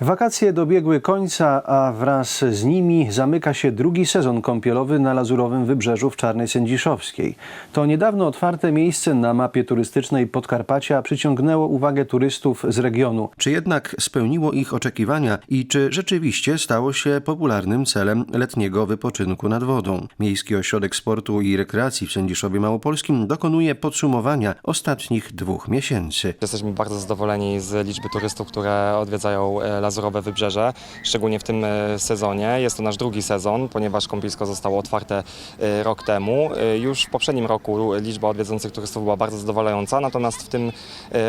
Wakacje dobiegły końca, a wraz z nimi zamyka się drugi sezon kąpielowy na Lazurowym Wybrzeżu w Czarnej Sędziszowskiej. To niedawno otwarte miejsce na mapie turystycznej Podkarpacia przyciągnęło uwagę turystów z regionu. Czy jednak spełniło ich oczekiwania i czy rzeczywiście stało się popularnym celem letniego wypoczynku nad wodą? Miejski Ośrodek Sportu i Rekreacji w Sędziszowie Małopolskim dokonuje podsumowania ostatnich dwóch miesięcy. Jesteśmy bardzo zadowoleni z liczby turystów, które odwiedzają e, Lazurowe Wybrzeże, szczególnie w tym e, sezonie. Jest to nasz drugi sezon, ponieważ kąpielisko zostało otwarte e, rok temu. E, Już w poprzednim roku liczba odwiedzących turystów była bardzo zadowalająca, natomiast w tym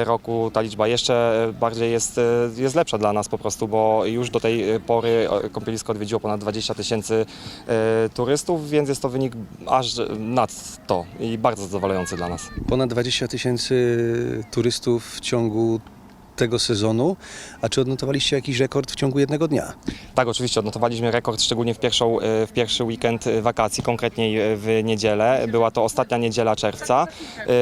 roku ta liczba jeszcze bardziej jest, jest lepsza dla nas po prostu, bo już do tej pory kąpielisko odwiedziło ponad 20 tysięcy turystów, więc jest to wynik aż nad to i bardzo zadowalający dla nas. Ponad 20 tysięcy turystów w ciągu tego sezonu. A czy odnotowaliście jakiś rekord w ciągu jednego dnia? Tak, oczywiście odnotowaliśmy rekord, szczególnie w, pierwszą, e, w pierwszy weekend e, wakacji, konkretniej e, w niedzielę. Była to ostatnia niedziela czerwca.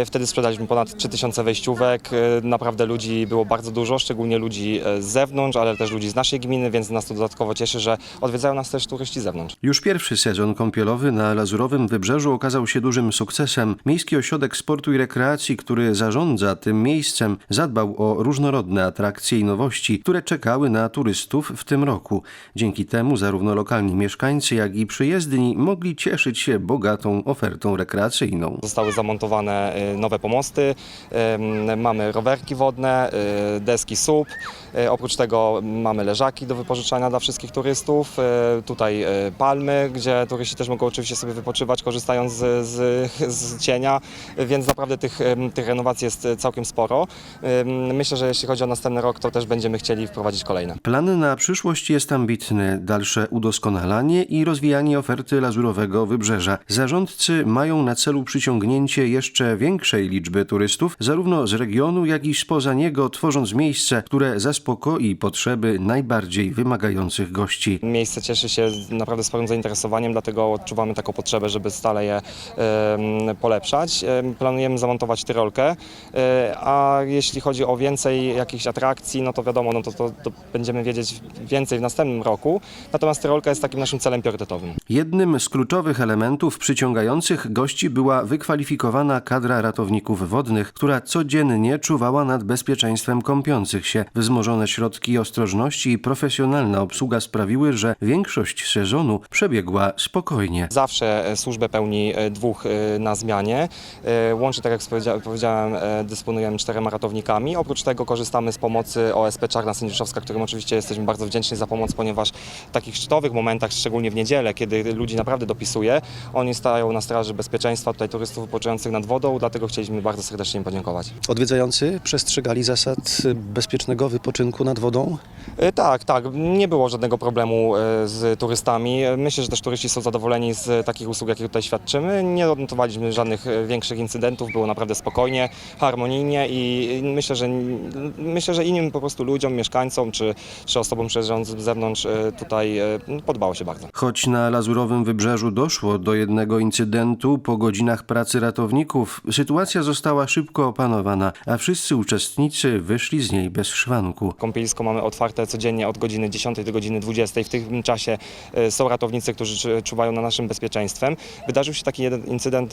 Wtedy sprzedaliśmy ponad 3000 wejściówek. Naprawdę ludzi było bardzo dużo, szczególnie ludzi z zewnątrz, ale też ludzi z naszej gminy, więc nas to dodatkowo cieszy, że odwiedzają nas też turyści z zewnątrz. Już pierwszy sezon kąpielowy na Lazurowym Wybrzeżu okazał się dużym sukcesem. Miejski Ośrodek Sportu i Rekreacji, który zarządza tym miejscem, zadbał o różnorodne atrakcje i nowości, które czekały na turystów w tym roku. Dzięki temu zarówno lokalni mieszkańcy, jak i przyjezdni mogli cieszyć się bogatą ofertą rekreacyjną. Zostały zamontowane e, nowe pomosty, mamy rowerki wodne, e, deski SUP. E, Oprócz tego mamy leżaki do wypożyczania dla wszystkich turystów. Tutaj palmy, gdzie turyści też mogą oczywiście sobie wypoczywać, korzystając z, z, z cienia, więc naprawdę tych, tych renowacji jest całkiem sporo. Myślę, że jeśli chodzi o następny rok, to też będziemy chcieli wprowadzić kolejne. Plan na przyszłość jest ambitny. Dalsze udoskonalanie i rozwijanie oferty Lazurowego Wybrzeża. Zarządcy mają na celu przyciągnięcie jeszcze większej liczby turystów, zarówno z regionu, jak i spoza niego, tworząc miejsce, które zaspokoi potrzeby najbardziej wymagających gości. Miejsce cieszy się naprawdę sporym zainteresowaniem, dlatego odczuwamy taką potrzebę, żeby stale je em, polepszać. Em, Planujemy zamontować tyrolkę, e, a jeśli chodzi o więcej jakichś atrakcji, no to wiadomo, no to, to, to będziemy wiedzieć więcej w następnym roku. Natomiast tyrolka jest takim naszym celem priorytetowym. Jednym z kluczowych elementów przyciągających gości była wykwalifikowana kadra ratowników wodnych, która codziennie czuwała nad bezpieczeństwem kąpiących się. Wzmożone środki ostrożności i profesjonalna obsługa sprawiły, że większość sezonu przebiegła spokojnie. Zawsze e, służbę pełni e, dwóch e, na zmianie. Łącznie, tak jak powiedzia- powiedziałem, dysponujemy czterema ratownikami. Oprócz tego korzystamy z pomocy OSP Czarna Sędziszowska, którym oczywiście jesteśmy bardzo wdzięczni za pomoc, ponieważ w takich szczytowych momentach, szczególnie w niedzielę, kiedy ludzi naprawdę dopisuje, oni stają na straży bezpieczeństwa tutaj turystów wypoczywających nad wodą, dlatego chcieliśmy bardzo serdecznie im podziękować. Odwiedzający przestrzegali zasad bezpiecznego wypoczynku nad wodą? E, Tak, tak. Nie było żadnego problemu e, z turystami. Myślę, że też turyści są zadowoleni z takich usług, jakie tutaj świadczymy. Nie odnotowaliśmy żadnych e, większych incydentów, było naprawdę spokojnie, harmonijnie i myślę, że myślę, że innym po prostu ludziom, mieszkańcom czy, czy osobom przyjeżdżającym z zewnątrz e, tutaj e, podobało się bardzo. Choć na Lazurowym Wybrzeżu doszło do jednego incydentu po godzinach pracy ratowników, sytuacja została szybko opanowana, a wszyscy uczestnicy wyszli z niej bez szwanku. Kąpielisko mamy otwarte codziennie od godziny 10 do godziny 20. W tym czasie e, są ratownicy, którzy czu- czuwają nad naszym bezpieczeństwem. Wydarzył się taki jeden incydent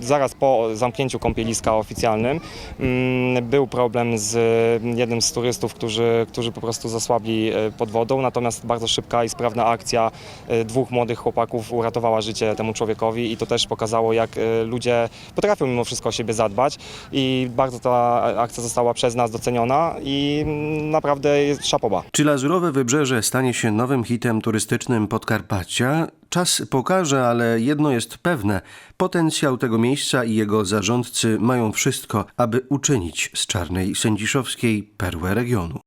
zaraz po zamknięciu kąpieliska oficjalnym. Mm, Był problem z jednym z turystów, którzy, którzy po prostu zasłabli e, pod wodą, natomiast bardzo szybka i sprawna akcja e, dwóch młodych chłopaków uratowała życie temu człowiekowi i to też pokazało, jak e, ludzie potrafią mimo wszystko o siebie zadbać i bardzo ta akcja została przez nas doceniona i mm, naprawdę jest szapoba. Czy Lazurowe Wybrzeże stanie się nowym hitem turystycznym Podkarpacia? Czas pokaże, ale jedno jest pewne. Potencjał tego miejsca i jego zarządcy mają wszystko, aby uczynić z Czarnej Sędziszowskiej perłę regionu.